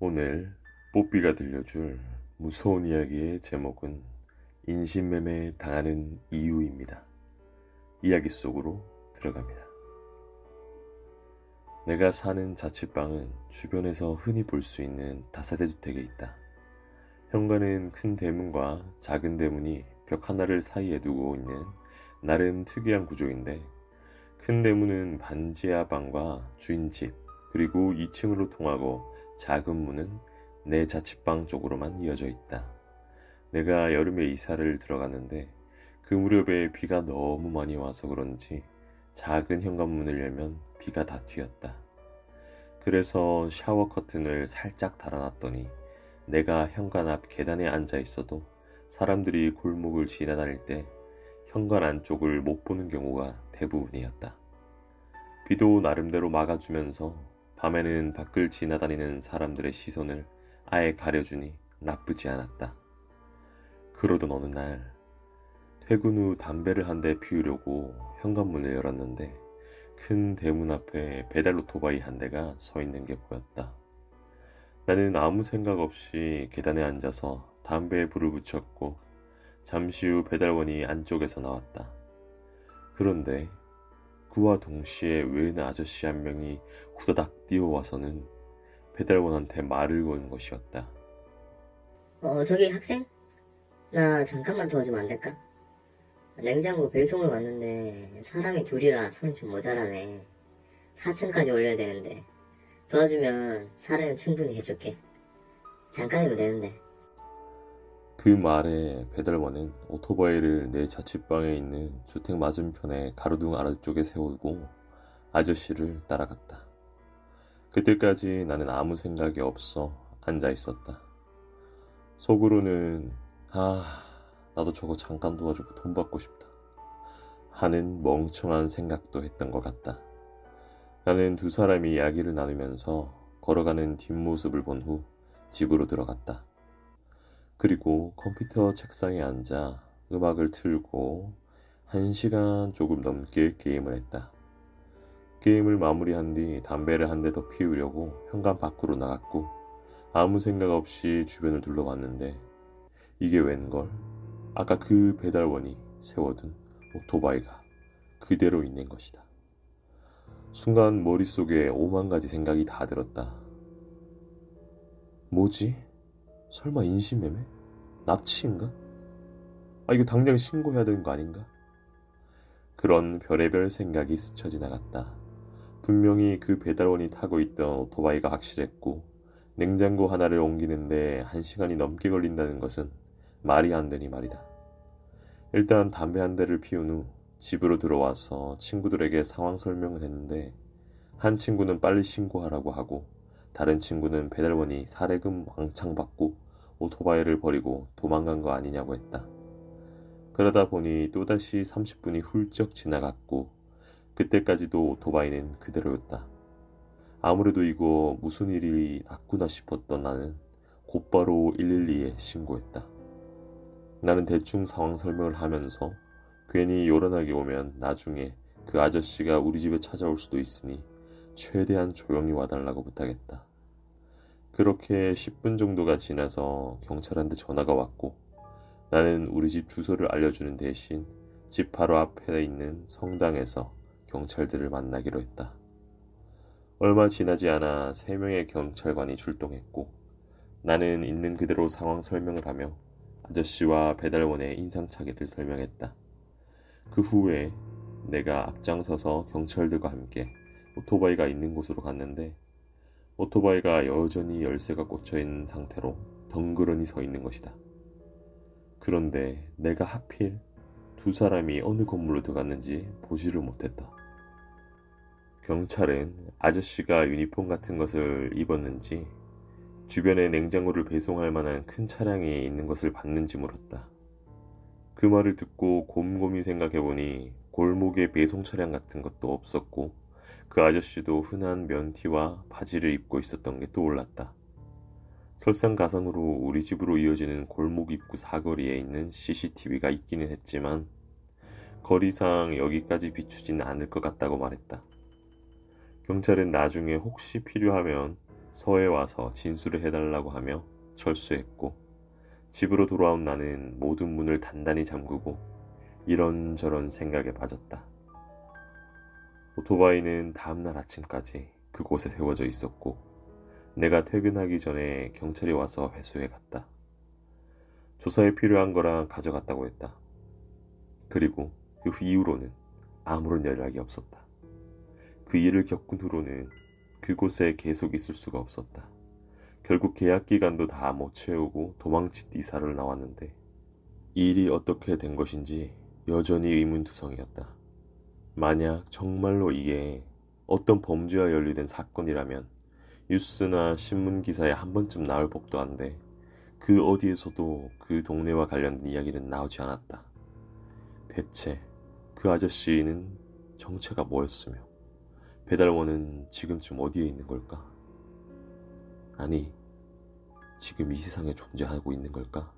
오늘 뽀삐가 들려줄 무서운 이야기의 제목은 인신매매 당하는 이유입니다. 이야기 속으로 들어갑니다. 내가 사는 자취방은 주변에서 흔히 볼 수 있는 다세대 주택에 있다. 현관은 큰 대문과 작은 대문이 벽 하나를 사이에 두고 있는 나름 특이한 구조인데 큰 대문은 반지하 방과 주인 집 그리고 2층으로 통하고 작은 문은 내 자취방 쪽으로만 이어져 있다. 내가 여름에 이사를 들어갔는데 그 무렵에 비가 너무 많이 와서 그런지 작은 현관문을 열면 비가 다 튀었다. 그래서 샤워 커튼을 살짝 달아놨더니 내가 현관 앞 계단에 앉아 있어도 사람들이 골목을 지나다닐 때 현관 안쪽을 못 보는 경우가 대부분이었다. 비도 나름대로 막아주면서 밤에는 밖을 지나다니는 사람들의 시선을 아예 가려주니 나쁘지 않았다. 그러던 어느 날 퇴근 후 담배를 한 대 피우려고 현관문을 열었는데 큰 대문 앞에 배달 오토바이 한 대가 서 있는 게 보였다. 나는 아무 생각 없이 계단에 앉아서 담배에 불을 붙였고 잠시 후 배달원이 안쪽에서 나왔다. 그런데 그와 동시에 외인 아저씨 한 명이 후다닥 뛰어와서는 배달원한테 말을 거는 것이었다. 어, 저기 학생? 나 잠깐만 도와주면 안 될까? 냉장고 배송을 왔는데 사람이 둘이라 손이 좀 모자라네. 4층까지 올려야 되는데 도와주면 사례는 충분히 해줄게. 잠깐이면 되는데. 그 말에 배달원은 오토바이를 내 자취방에 있는 주택 맞은편에 가로등 아래쪽에 세우고 아저씨를 따라갔다. 그때까지 나는 아무 생각이 없어 앉아 있었다. 속으로는 아 나도 저거 잠깐 도와주고 돈 받고 싶다 하는 멍청한 생각도 했던 것 같다. 나는 두 사람이 이야기를 나누면서 걸어가는 뒷모습을 본 후 집으로 들어갔다. 그리고 컴퓨터 책상에 앉아 음악을 틀고 한 시간 조금 넘게 게임을 했다. 게임을 마무리한 뒤 담배를 한 대 더 피우려고 현관 밖으로 나갔고 아무 생각 없이 주변을 둘러봤는데 이게 웬걸 아까 그 배달원이 세워둔 오토바이가 그대로 있는 것이다. 순간 머릿속에 오만 가지 생각이 다 들었다. 뭐지? 설마 인신매매? 납치인가? 아, 이거 당장 신고해야 되는 거 아닌가? 그런 별의별 생각이 스쳐 지나갔다. 분명히 그 배달원이 타고 있던 오토바이가 확실했고, 냉장고 하나를 옮기는데 한 시간이 넘게 걸린다는 것은 말이 안 되니 말이다. 일단 담배 한 대를 피운 후 집으로 들어와서 친구들에게 상황 설명을 했는데, 한 친구는 빨리 신고하라고 하고, 다른 친구는 배달원이 사례금 왕창 받고 오토바이를 버리고 도망간 거 아니냐고 했다. 그러다 보니 또다시 30분이 훌쩍 지나갔고 그때까지도 오토바이는 그대로였다. 아무래도 이거 무슨 일이 났구나 싶었던 나는 곧바로 112에 신고했다. 나는 대충 상황 설명을 하면서 괜히 요란하게 오면 나중에 그 아저씨가 우리 집에 찾아올 수도 있으니 최대한 조용히 와달라고 부탁했다. 그렇게 10분 정도가 지나서 경찰한테 전화가 왔고 나는 우리 집 주소를 알려주는 대신 집 바로 앞에 있는 성당에서 경찰들을 만나기로 했다. 얼마 지나지 않아 3명의 경찰관이 출동했고 나는 있는 그대로 상황 설명을 하며 아저씨와 배달원의 인상착의를 설명했다. 그 후에 내가 앞장서서 경찰들과 함께 오토바이가 있는 곳으로 갔는데 오토바이가 여전히 열쇠가 꽂혀 있는 상태로 덩그러니 서 있는 것이다. 그런데 내가 하필 두 사람이 어느 건물로 들어갔는지 보지를 못했다. 경찰은 아저씨가 유니폼 같은 것을 입었는지 주변에 냉장고를 배송할 만한 큰 차량이 있는 것을 봤는지 물었다. 그 말을 듣고 곰곰이 생각해보니 골목에 배송 차량 같은 것도 없었고 그 아저씨도 흔한 면티와 바지를 입고 있었던 게 떠올랐다. 설상가상으로 우리 집으로 이어지는 골목 입구 사거리에 있는 CCTV가 있기는 했지만 거리상 여기까지 비추진 않을 것 같다고 말했다. 경찰은 나중에 혹시 필요하면 서에 와서 진술을 해달라고 하며 철수했고 집으로 돌아온 나는 모든 문을 단단히 잠그고 이런저런 생각에 빠졌다. 오토바이는 다음날 아침까지 그곳에 세워져 있었고 내가 퇴근하기 전에 경찰이 와서 회수해 갔다. 조사에 필요한 거랑 가져갔다고 했다. 그리고 그 이후로는 아무런 연락이 없었다. 그 일을 겪은 후로는 그곳에 계속 있을 수가 없었다. 결국 계약 기간도 다 못 채우고 도망치듯 이사를 나왔는데 이 일이 어떻게 된 것인지 여전히 의문투성이었다. 만약 정말로 이게 어떤 범죄와 연루된 사건이라면 뉴스나 신문 기사에 한 번쯤 나올 법도 한데 그 어디에서도 그 동네와 관련된 이야기는 나오지 않았다. 대체 그 아저씨는 정체가 뭐였으며 배달원은 지금쯤 어디에 있는 걸까? 아니, 지금 이 세상에 존재하고 있는 걸까?